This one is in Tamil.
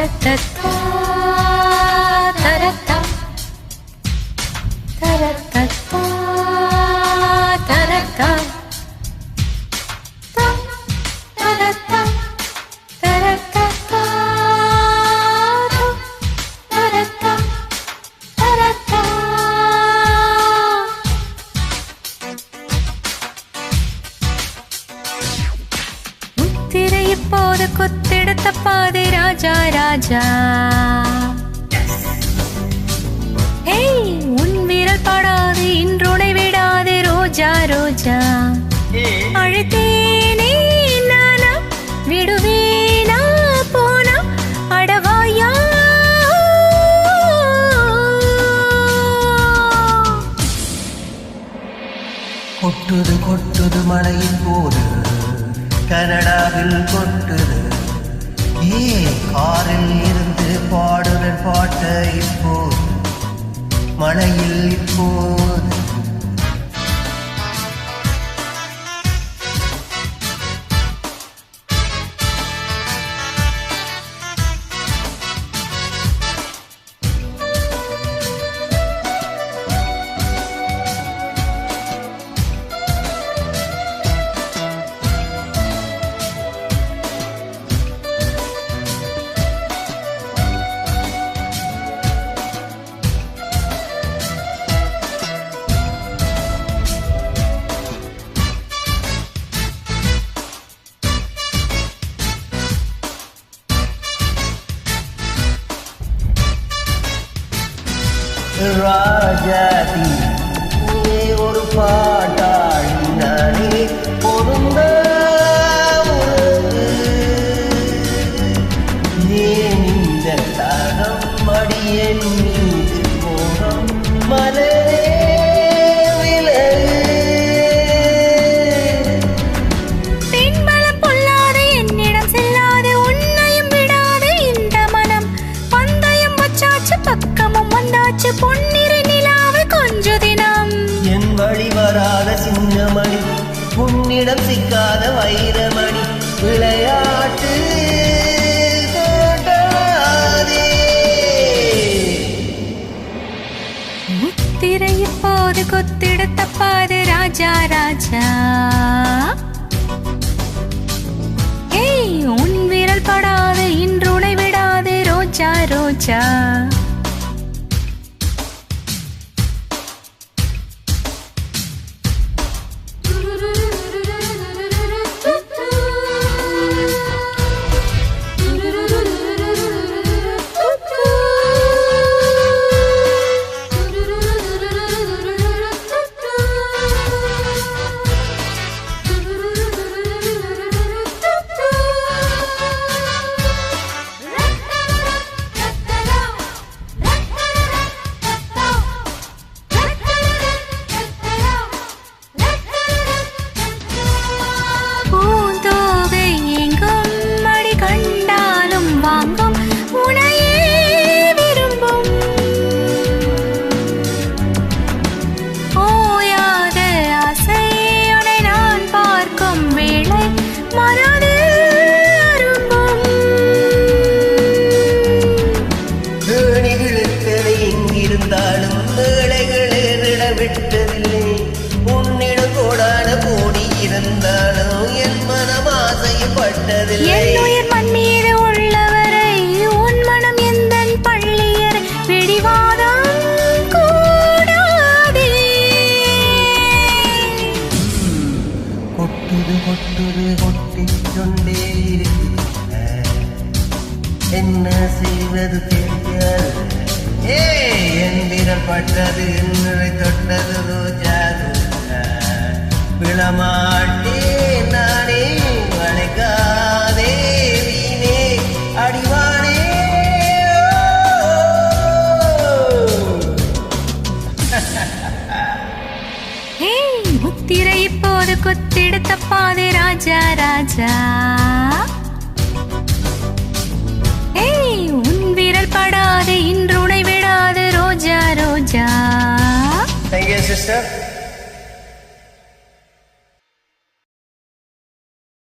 தரத்தத்தா தரத்தா தரத்தா தரத்தா தரத்தா இப்போது தப்பாது ராஜா ராஜா. ஏய் உன் விரல் படாது இன்றுனை விடாது ரோஜா ரோஜா. அழுத்தேனே நானா? விடுவேனா போனா? அடவாயா? கொட்டுது கொட்டுது மழையின் போது கனடாவில் கொட்டுது. நீ காரில் இருந்து பாடுற பாட்ட இப்போ மழையில் இப்போது ராஜாதி. நீ ஒரு பா இடம் சிக்காத வைரமணி விளையாட்டு காட்டாதே. முத்திரை இப்போது கொத்திட தப்பாது ராஜா ராஜா ஏய் உன் விரல் படாது கொட்டுது கொட்டுது கொட்டிக் கொண்டே என்ன செய்வது தெரியாது ஏ என் விரல் என்னை தொட்டது ரோஜா விளமா திரை இப்போது கொத்திட தப்பாது ராஜா ராஜா ஏய் உன் விரல் படாது இன்றுணை விடாது ரோஜா ரோஜா சிஸ்டர்.